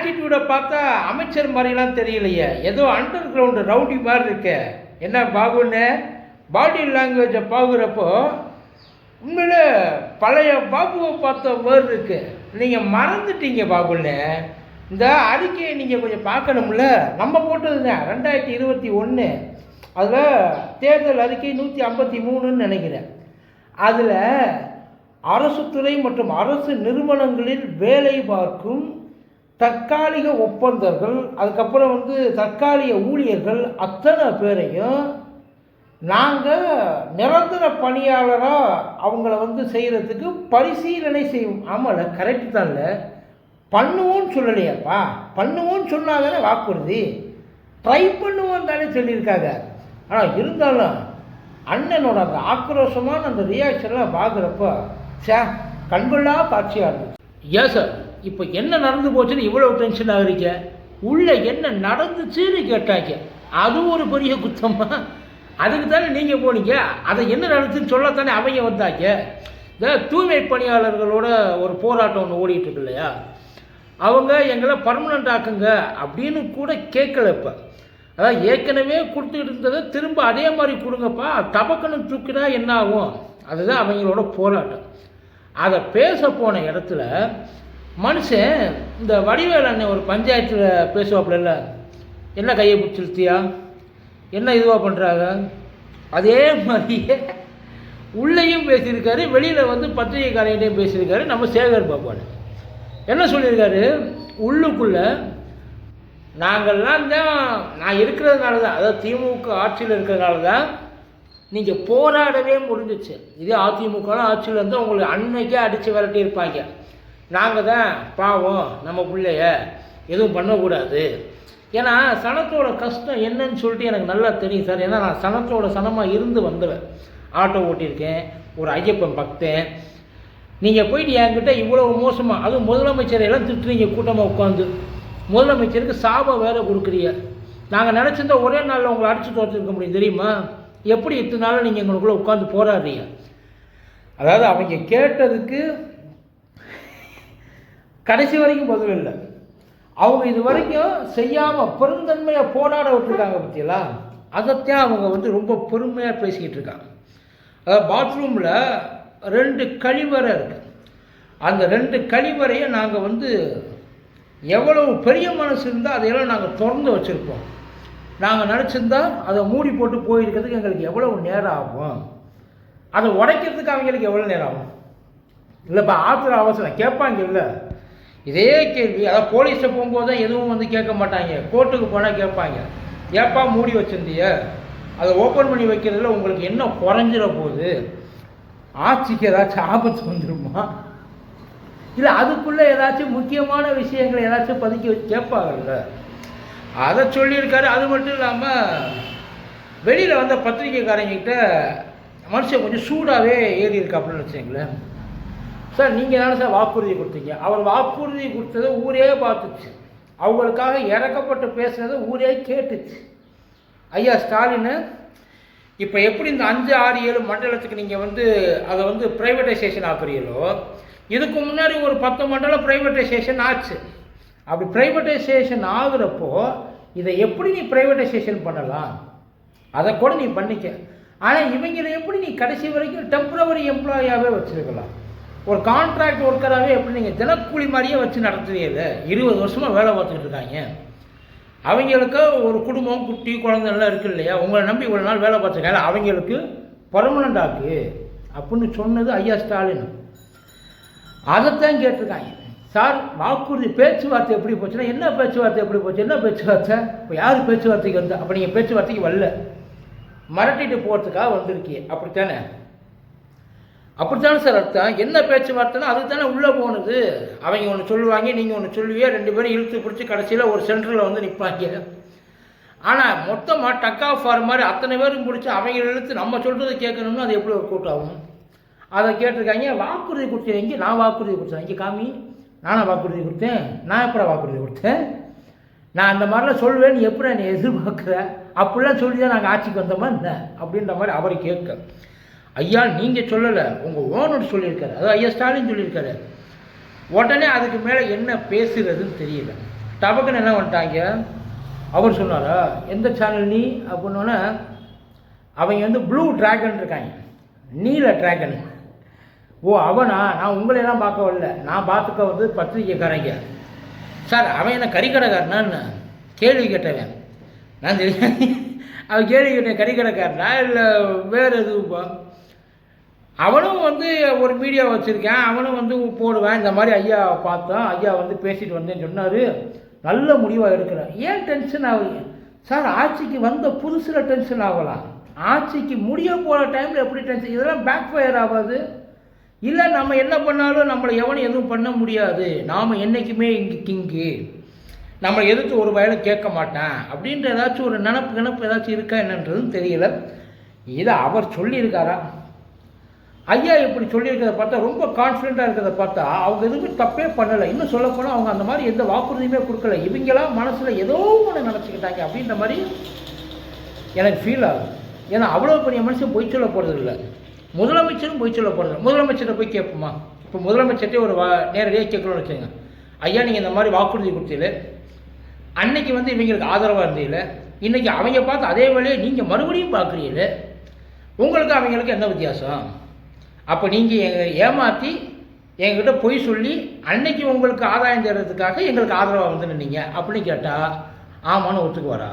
ஆட்டிடியூடை பார்த்தா அமைச்சர் மாதிரிலாம் தெரியலையே. ஏதோ அண்டர் கிரவுண்டு ரவுடி மாதிரி இருக்க. என்ன பாபுன்னு பாடி லாங்குவேஜை பார்க்குறப்போ உண்மையில் பழைய பாபுவை பார்த்த மாதிரி இருக்கு. நீங்கள் மறந்துட்டீங்க பாபுன்னு இந்த அறிக்கையை நீங்கள் கொஞ்சம் பார்க்கணும்ல? நம்ம போட்டது தான் ரெண்டாயிரத்தி இருபத்தி ஒன்று அதில் தேர்தல் அறிக்கை நூற்றி ஐம்பத்தி மூணுன்னு நினைக்கிறேன். அதில் அரசு துறை மற்றும் அரசு நிறுவனங்களில் வேலை பார்க்கும் தற்காலிக ஒப்பந்தர்கள் அதுக்கப்புறம் வந்து தற்காலிக ஊழியர்கள் அத்தனை பேரையும் நாங்கள் நிரந்தர பணியாளராக அவங்கள வந்து செய்கிறதுக்கு பரிசீலனை செய்வோம். ஆமாம்ல கரெக்டு தான்ல. பண்ணுவோன்னு சொல்லலையாப்பா? பண்ணுவோன்னு சொன்னாதானே வாக்குறுதி ட்ரை பண்ணுவோம் தானே சொல்லியிருக்காங்க. ஆனால் இருந்தாலும் அண்ணனோட அந்த ஆக்ரோஷமான அந்த ரியாக்ஷன்லாம் பார்க்குறப்ப சே கண்கொள்ளா காட்சியாக இருந்துச்சு. ஏன் சார் இப்போ என்ன நடந்து போச்சுன்னு இவ்வளோ டென்ஷன் ஆகுறீங்க? உள்ளே என்ன நடந்துச்சுன்னு கேட்டாங்க. அது ஒரு பெரிய குத்தமாக அதுக்கு தானே நீங்கள் போனீங்க? அதை என்ன நடந்துச்சுன்னு சொல்லத்தானே அவங்க வந்தாங்க. இந்த தூய்மை பணியாளர்களோட ஒரு போராட்டம் ஒன்று ஓடிட்டுருக்கு இல்லையா? அவங்க எங்களை பர்மனண்ட் ஆக்குங்க அப்படின்னு கூட கேட்கல இப்போ. அதான் ஏற்கனவே கொடுத்துக்கிட்டு இருந்ததை திரும்ப அதே மாதிரி கொடுங்கப்பா. டபக்குன்னு தூக்கினா என்ன ஆகும்? அதுதான் அவங்களோட போராட்டம். அதை பேச போன இடத்துல மனுஷன் இந்த வடிவேல் அண்ணன் ஒரு பஞ்சாயத்தில் பேசுவாப்புல என்ன கையை பிடிச்சிருத்தியா என்ன இதுவாக பண்ணுறாங்க அதே மாதிரியே உள்ளேயும் பேசியிருக்காரு வெளியில் வந்து பத்திரிகைக்காரையிட்டையும் பேசியிருக்காரு நம்ம சேகர் பாப்பாடு என்ன சொல்லியிருக்காரு? உள்ளுக்குள்ளே நாங்கள்லாம் தான் நான் இருக்கிறதுனால தான் அதாவது திமுக ஆட்சியில் இருக்கிறதுனால தான் நீங்கள் போராடவே முடிஞ்சிச்சு. இதே அதிமுகலாம் ஆட்சியில் இருந்தால் உங்களை அன்னைக்கே அடித்து விரட்டியிருப்பாங்க. நாங்கள் தான் பாவம் நம்ம பிள்ளைய எதுவும் பண்ணக்கூடாது. ஏன்னா சனத்தோட கஷ்டம் என்னன்னு சொல்லிட்டு எனக்கு நல்லா தெரியும் சார். ஏன்னா நான் சனத்தோட சனமாக இருந்து வந்தவன். ஆட்டோ ஓட்டியிருக்கேன் ஒரு ஐயப்பன் பக்தன். நீங்கள் போயிட்டு என்கிட்ட இவ்வளவு மோசமாக அதுவும் முதலமைச்சரை எல்லாம் திட்டுறீங்க கூட்டமாக உட்காந்து முதலமைச்சருக்கு சாபம் வேற கொடுக்குறீங்க. நாங்கள் நினச்சிருந்தா ஒரே நாளில் உங்களை அடித்து தோற்றிருக்க முடியும் தெரியுமா? எப்படி இத்தனை நாள் நீங்கள் எங்களுக்குள்ளே உட்காந்து போராடுறீங்க? அதாவது அவங்க கேட்டதுக்கு கடைசி வரைக்கும் பதில் இல்லை. அவங்க இது வரைக்கும் செய்யாமல் பெருந்தன்மையை போராட விட்டுருக்காங்க பற்றியெல்லாம் அதைத்தான் அவங்க வந்து ரொம்ப பெருமையாக பேசிக்கிட்டு இருக்காங்க. அதாவது பாத்ரூமில் ரெண்டு கழிவறை இருக்குது அந்த ரெண்டு கழிவறையை நாங்கள் வந்து எவ்வளவு பெரிய மனசு இருந்தால் அதையெல்லாம் நாங்கள் திறந்து வச்சுருப்போம். நாங்கள் நினச்சிருந்தா அதை மூடி போட்டு போயிருக்கிறதுக்கு எங்களுக்கு எவ்வளவு நேரம் ஆகும்? அதை உடைக்கிறதுக்கு அவங்களுக்கு எவ்வளோ நேரம் ஆகும்? இல்லைப்பா ஆத்திர அவசரம். கேட்பாங்க இல்லை. இதே கேள்வி அதாவது போலீஸை போகும்போது தான் எதுவும் வந்து கேட்க மாட்டாங்க. கோர்ட்டுக்கு போனால் கேட்பாங்க. ஏப்பா மூடி வச்சிருந்திய? அதை ஓப்பன் பண்ணி வைக்கிறதுல உங்களுக்கு என்ன குறைஞ்சிட போகுது ஆட்சிக்கு ஏதாச்சும் ஆபத்து வந்துருமா? இல்லை அதுக்குள்ளே ஏதாச்சும் முக்கியமான விஷயங்களை ஏதாச்சும் பதுக்கி வச்சு கேட்பாங்கல்ல? அதை சொல்லியிருக்காரு. அது மட்டும் இல்லாமல் வெளியில் வந்த பத்திரிகைக்காரங்கிட்ட மனுஷன் கொஞ்சம் சூடாகவே ஏறி இருக்காப்புன்னு வச்சுங்களேன் சார் நீங்கள் தானே சார் வாக்குறுதி கொடுத்தீங்க. அவர் வாக்குறுதி கொடுத்ததை ஊரே பார்த்துச்சு. அவங்களுக்காக இறக்கப்பட்டு பேசுனதை ஊரே கேட்டுச்சு. ஐயா ஸ்டாலின் இப்போ எப்படி இந்த அஞ்சு ஆறு ஏழு மண்டலத்துக்கு நீங்கள் வந்து அதை வந்து ப்ரைவேட்டைசேஷன் ஆக்குறீங்களோ இதுக்கு முன்னாடி ஒரு பத்து மண்டலம் ப்ரைவேட்டைசேஷன் ஆச்சு. அப்படி ப்ரைவேட்டைசேஷன் ஆகுறப்போ இதை எப்படி நீ ப்ரைவேட்டைசேஷன் பண்ணலாம்? அதை கூட நீ பண்ணிக்க. ஆனால் இவங்களை எப்படி நீ கடைசி வரைக்கும் டெம்பரவரி எம்ப்ளாயாகவே வச்சுருக்கலாம்? ஒரு கான்ட்ராக்ட் ஒர்க்கராகவே எப்படி நீங்கள் தினக்கூலி மாதிரியே வச்சு நடத்துறீங்க இருபது வருஷமாக வேலை பார்த்துக்கிட்டு இருக்காங்க. அவங்களுக்கு ஒரு குடும்பம் குட்டி குழந்தைலாம் இருக்கு இல்லையா? உங்களை நம்பி இவ்வளோ நாள் வேலை பார்த்துருக்காங்க. அவங்களுக்கு பர்மனண்ட் ஆக்கு. அப்படின்னு சொன்னது ஐயா ஸ்டாலின். அதைத்தான் கேட்டிருக்காங்க. சார் வாக்குறுதி பேச்சுவார்த்தை எப்படி போச்சுன்னா என்ன பேச்சுவார்த்தை எப்படி போச்சு? என்ன பேச்சுவார்த்தை? இப்போ யார் பேச்சுவார்த்தைக்கு வந்து? அப்போ நீங்கள் பேச்சுவார்த்தைக்கு வரல. மிரட்டிட்டு போகிறதுக்காக வந்திருக்கீங்க. அப்படித்தானே? அப்படித்தானே சார் அர்த்தம்? என்ன பேச்சுவார்த்தைனா அதுக்கு தானே உள்ளே போனது. அவங்க ஒன்று சொல்லுவாங்க நீங்கள் ஒன்று சொல்லுவியே? ரெண்டு பேரும் இழுத்து பிடிச்சி கடைசியில் ஒரு சென்டரில் வந்து நிற்பாங்க ஆனால் மொத்தமாக டக்கு ஆஃப் ஆகிற மாதிரி அத்தனை பேரும் பிடிச்சி அவங்க இழுத்து நம்ம சொல்கிறத கேட்கணும்னா அது எப்படி ஒரு கூட்டாகும் அதை கேட்டிருக்காங்க வாக்குறுதி கொடுத்தேன். இங்கே நான் வாக்குறுதி கொடுத்தேன். இங்கே காமி? நானாக வாக்குறுதி கொடுத்தேன். நான் எப்படா வாக்குறுதி கொடுத்தேன்? நான் அந்த மாதிரிலாம் சொல்லுவேன் நீ எப்படி என்னை எதிர்பார்க்குற? அப்படிலாம் சொல்லி தான் நாங்கள் ஆட்சிக்கு வந்தோமா என்ன? அப்படின்ற மாதிரி அவர் கேட்க. ஐயா நீங்கள் சொல்லலை. உங்கள் ஓனர் சொல்லியிருக்காரு. அதாவது ஐயா ஸ்டாலின் சொல்லியிருக்காரு. உடனே அதுக்கு மேலே என்ன பேசுகிறதுன்னு தெரியல. டபக்குன்னு என்ன பண்ணிட்டாங்க? அவர் சொன்னாரா எந்த சேனல் நீ? அப்படின்னோடனே அவங்க வந்து ப்ளூ ட்ராகன் இருக்காங்க. நீல ட்ராகன் ஓ அவனா? நான் உங்களையெல்லாம் பார்க்க வரல. நான் பார்த்துக்க வந்து பத்திரிக்கைக்காரங்க சார் அவன் என்ன கறிக்கடைக்காரனான்னு கேள்வி கேட்டவன். நான் தெரியும் அவன் கேள்வி கேட்டேன் கறிக்கடைக்காரனா? இல்லை வேறு எதுவுப்பா அவனும் வந்து ஒரு மீடியா வச்சுருக்கேன். அவனும் வந்து போடுவேன். இந்த மாதிரி ஐயா பார்த்தோம் ஐயா வந்து பேசிட்டு வந்தேன்னு சொன்னார். நல்ல முடிவாக எடுக்கிறேன் ஏன் டென்ஷன் ஆகுது சார் ஆட்சிக்கு வந்த புதுசில் டென்ஷன் ஆகலாம் ஆட்சிக்கு முடிய போகிற டைமில் எப்படி டென்ஷன் இதெல்லாம் பேக் ஃபயர் ஆகாது. இல்லை நம்ம என்ன பண்ணாலும் நம்மளை எவனும் எதுவும் பண்ண முடியாது. நாம் என்றைக்குமே இங்கே கிங்கு. நம்மளை எதிர்த்து ஒரு வயலை கேட்க மாட்டேன். அப்படின்ற ஏதாச்சும் ஒரு நினப்பு நினப்பு ஏதாச்சும் இருக்கா என்னன்றதும் தெரியல. இதை அவர் சொல்லியிருக்காரா? ஐயா இப்படி சொல்லியிருக்கிறத பார்த்தா ரொம்ப கான்ஃபிடென்ட்டாக இருக்கிறத பார்த்தா அவங்க எதுவுமே தப்பே பண்ணலை. இன்னும் சொல்லப்போனால் அவங்க அந்த மாதிரி எந்த வாக்குறுதியுமே கொடுக்கல. இவங்களாம் மனசில் ஏதோ ஒன்று நினச்சிக்கிட்டாங்க அப்படின்ற மாதிரி எனக்கு ஃபீல் ஆகுது. ஏன்னா அவ்வளோ பெரிய மனுஷன் பொய் சொல்ல போகிறது இல்லை முதலமைச்சரும் பொய் சொல்ல போகிறது முதலமைச்சரை போய் கேட்போமா? இப்போ முதலமைச்சர்கிட்டே ஒரு வா நேரடியாக கேட்கணும்னு வச்சுங்க ஐயா நீங்கள் இந்த மாதிரி வாக்குறுதி கொடுத்தீங்க அன்னைக்கு வந்து இவங்களுக்கு ஆதரவாக இருந்தீங்கள. இன்றைக்கி அவங்க பார்த்து அதே வேலையை நீங்கள் மறுபடியும் பார்க்குறீங்க உங்களுக்கு அவங்களுக்கு என்ன வித்தியாசம்? அப்போ நீங்கள் எங்களை ஏமாற்றி எங்கிட்ட பொய் சொல்லி அன்னைக்கு உங்களுக்கு ஆதாயம் தேடுறதுக்காக எங்களுக்கு ஆதரவாக வந்து நின்னீங்க அப்படின்னு கேட்டால் ஆமான்னு ஒத்துக்குவாரா?